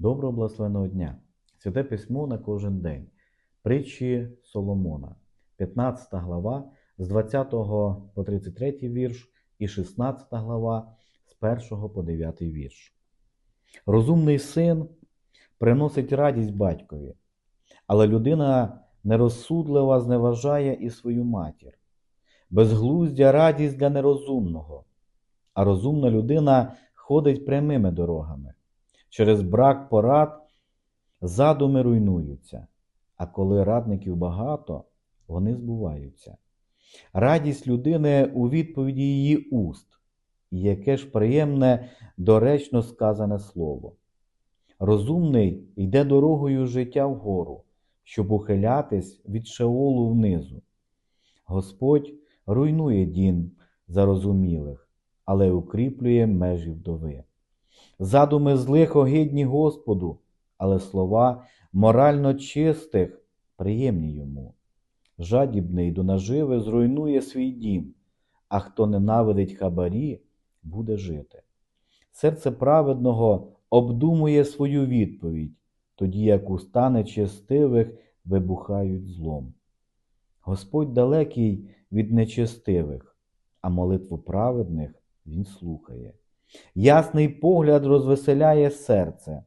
Доброго благословеного дня! Святе письмо на кожен день. Притчі Соломона, 15 глава з 20 по 33 вірш і 16 глава з 1 по 9 вірш. Розумний син приносить радість батькові, але людина нерозсудлива зневажає і свою матір. Безглуздя радість для нерозумного, а розумна людина ходить прямими дорогами. Через брак порад задуми руйнуються, а коли радників багато, вони збуваються. Радість людини у відповіді її уст, яке ж приємне, доречно сказане слово. Розумний йде дорогою життя вгору, щоб ухилятись від шеолу внизу. Господь руйнує дім зарозумілих, але укріплює межі вдови. Задуми злих огидні Господу, але слова морально чистих приємні йому. Жадібний до наживи зруйнує свій дім, а хто ненавидить хабарі, буде жити. Серце праведного обдумує свою відповідь, тоді як уста нечестивих вибухають злом. Господь далекий від нечестивих, а молитву праведних Він слухає. Ясний погляд розвеселяє серце,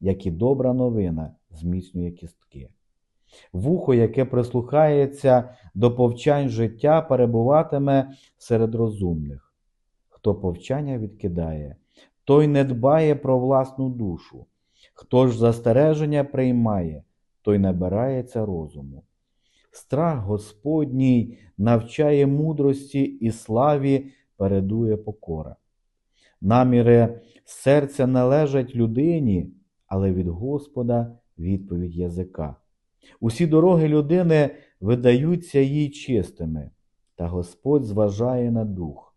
як і добра новина зміцнює кістки. Вухо, яке прислухається до повчань життя, перебуватиме серед розумних. Хто повчання відкидає, той не дбає про власну душу. Хто ж застереження приймає, той набирається розуму. Страх Господній навчає мудрості і славі передує покора. Наміри серця належать людині, але від Господа відповідь язика. Усі дороги людини видаються їй чистими, та Господь зважає на дух.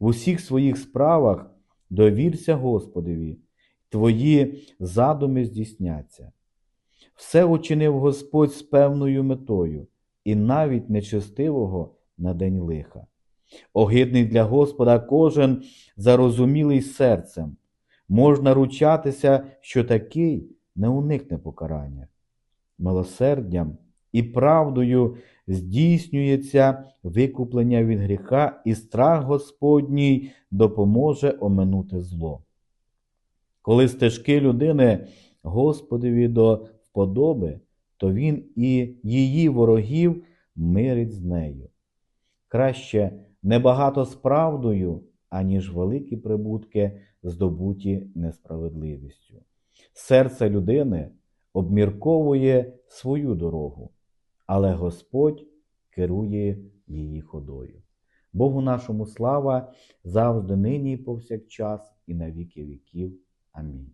В усіх своїх справах довірся Господові, твої задуми здійсняться. Все учинив Господь з певною метою, і навіть нечестивого на день лиха. Огидний для Господа кожен зарозумілий серцем. Можна ручатися, що такий не уникне покарання. Милосердям і правдою здійснюється викуплення від гріха, і страх Господній допоможе оминути зло. Коли стежки людини Господові до вподоби, то він і її ворогів мирить з нею. Краще небагато з правдою, аніж великі прибутки, здобуті несправедливістю. Серце людини обмірковує свою дорогу, але Господь керує її ходою. Богу нашому слава завжди нині і повсякчас, і на віки віків. Амінь.